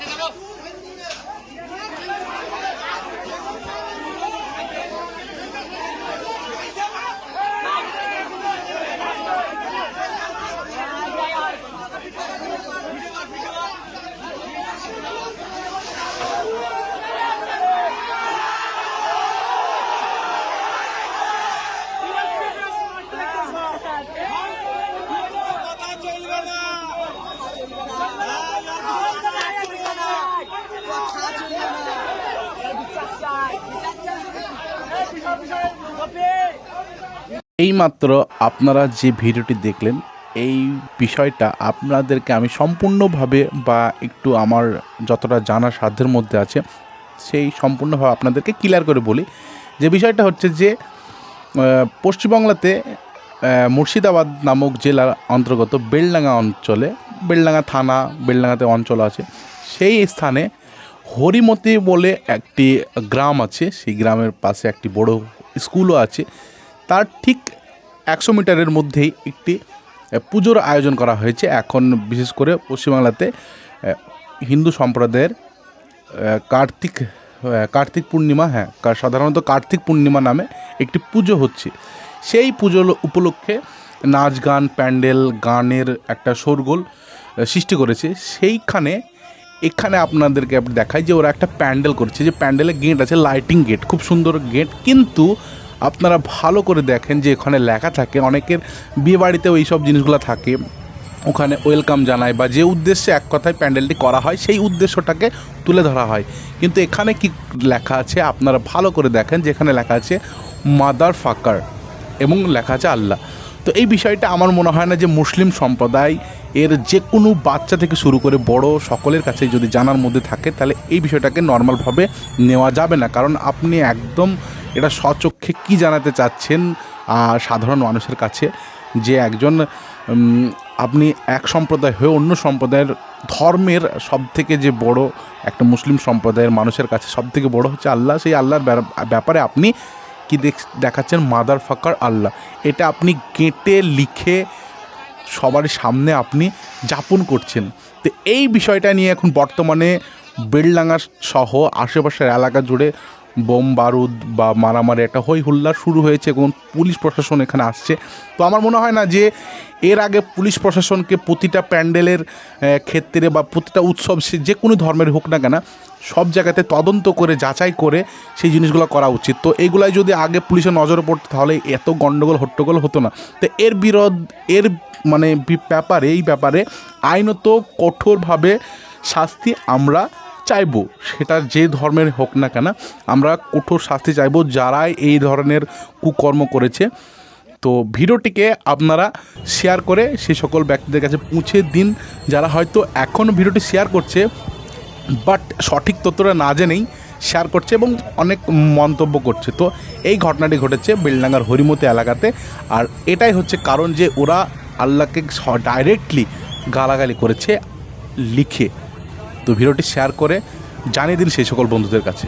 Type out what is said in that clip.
দেবো এইমাত্র আপনারা যে ভিডিওটি দেখলেন, এই বিষয়টা আপনাদেরকে আমি সম্পূর্ণভাবে বা একটু আমার যতটা জানার সাধ্যের মধ্যে আছে, সেই সম্পূর্ণভাবে আপনাদেরকে ক্লিয়ার করে বলি। যে বিষয়টা হচ্ছে যে পশ্চিমবাংলাতে মুর্শিদাবাদ নামক জেলার অন্তর্গত বেলডাঙ্গা অঞ্চলে, বেলডাঙ্গা থানা, বেলডাঙ্গাতে অঞ্চল আছে, সেই স্থানে হরিমতি বলে একটি গ্রাম আছে, সেই গ্রামের পাশে একটি বড় স্কুলও আছে। তার ঠিক একশো মিটারের মধ্যেই একটি পুজোর আয়োজন করা হয়েছে। এখন বিশেষ করে পশ্চিমবাংলাতে হিন্দু সম্প্রদায়ের কার্তিক কার্তিক পূর্ণিমা হ্যাঁ সাধারণত কার্তিক পূর্ণিমা নামে একটি পুজো হচ্ছে। সেই পুজো উপলক্ষে নাচ গান, প্যান্ডেল, গানের একটা শোরগোল সৃষ্টি করেছে। সেইখানে এখানে আপনাদেরকে আপনি দেখাই যে ওরা একটা প্যান্ডেল করছে, যে প্যান্ডেলে গেট আছে লাইটিং গেট খুব সুন্দর গেট কিন্তু আপনারা ভালো করে দেখেন যে এখানে লেখা থাকে, অনেকের বিয়ে বাড়িতেও এইসব জিনিসগুলো থাকে। ওখানে ওয়েলকাম জানায় বা যে উদ্দেশ্যে এক কথায় প্যান্ডেলটি করা হয়, সেই উদ্দেশ্যটাকে তুলে ধরা হয়। কিন্তু এখানে কি লেখা আছে, আপনারা ভালো করে দেখেন যে এখানে লেখা আছে মাদার ফাকার এবং লেখা আছে, আল্লাহ। তো এই বিষয়টা আমার মনে হয় না যে মুসলিম সম্প্রদায় এর যে কোনো বাচ্চা থেকে শুরু করে বড় সকলের কাছে যদি জানার মধ্যে থাকে, তাহলে এই বিষয়টাকে নর্মালভাবে নেওয়া যাবে না। কারণ আপনি একদম এটা স্বচক্ষে কি জানাতে চাচ্ছেন সাধারণ মানুষের কাছে যে একজন আপনি এক সম্প্রদায় হয়ে অন্য সম্প্রদায়ের ধর্মের সব থেকে যে বড় একটা মুসলিম সম্প্রদায়ের মানুষের কাছে সব থেকে বড় হচ্ছে আল্লাহ, সেই আল্লাহর ব্যাপারে আপনি কি দেখ- দেখাচ্ছেন মাদার ফাকার আল্লাহ। এটা আপনি গেঁটে লিখে সবার সামনে আপনি যাপন করছেন। তো এই বিষয়টা নিয়ে এখন বর্তমানে বেলডাঙ্গা সহ আশেপাশের এলাকা জুড়ে বোম, বারুদ বা মারামারি একটা হই হুল্লা শুরু হয়েছে এবং পুলিশ প্রশাসন এখানে আসছে। তো আমার মনে হয় না যে এর আগে পুলিশ প্রশাসনকে প্রতিটা প্যান্ডেলের ক্ষেত্রে বা প্রতিটা উৎসব সে যে কোনো ধর্মের হোক না কেন, সব জায়গাতে তদন্ত করে, যাচাই করে সেই জিনিসগুলো করা উচিত। তো এইগুলাই যদি আগে পুলিশের নজরে পড়তো, তাহলে এত গণ্ডগোল হট্টগোল হতো না। তো এর বিরোধ, এর মানে ব্যাপারে, এই ব্যাপারে আইনত কঠোরভাবে শাস্তি আমরা চাইব, সেটা যে ধর্মের হোক না কেন, আমরা কঠোর শাস্তি চাইব যারাই এই ধরনের কুকর্ম করেছে। তো ভিডিওটিকে আপনারা শেয়ার করে সেই সকল ব্যক্তিদের কাছে পৌঁছে দিন, যারা হয়তো এখন ভিডিওটি শেয়ার করছে, বাট সঠিক তথ্যটা না জেনেই শেয়ার করছে এবং অনেক মন্তব্য করছে। তো এই ঘটনাটি ঘটেছে বেলডাঙ্গার হরিমতি এলাকাতে, আর এটাই হচ্ছে কারণ যে ওরা আল্লাহকে ডাইরেক্টলি গালাগালি করেছে, লিখে। তো ভিডিওটি শেয়ার করে জানিয়ে দিন সেই সকল বন্ধুদের কাছে।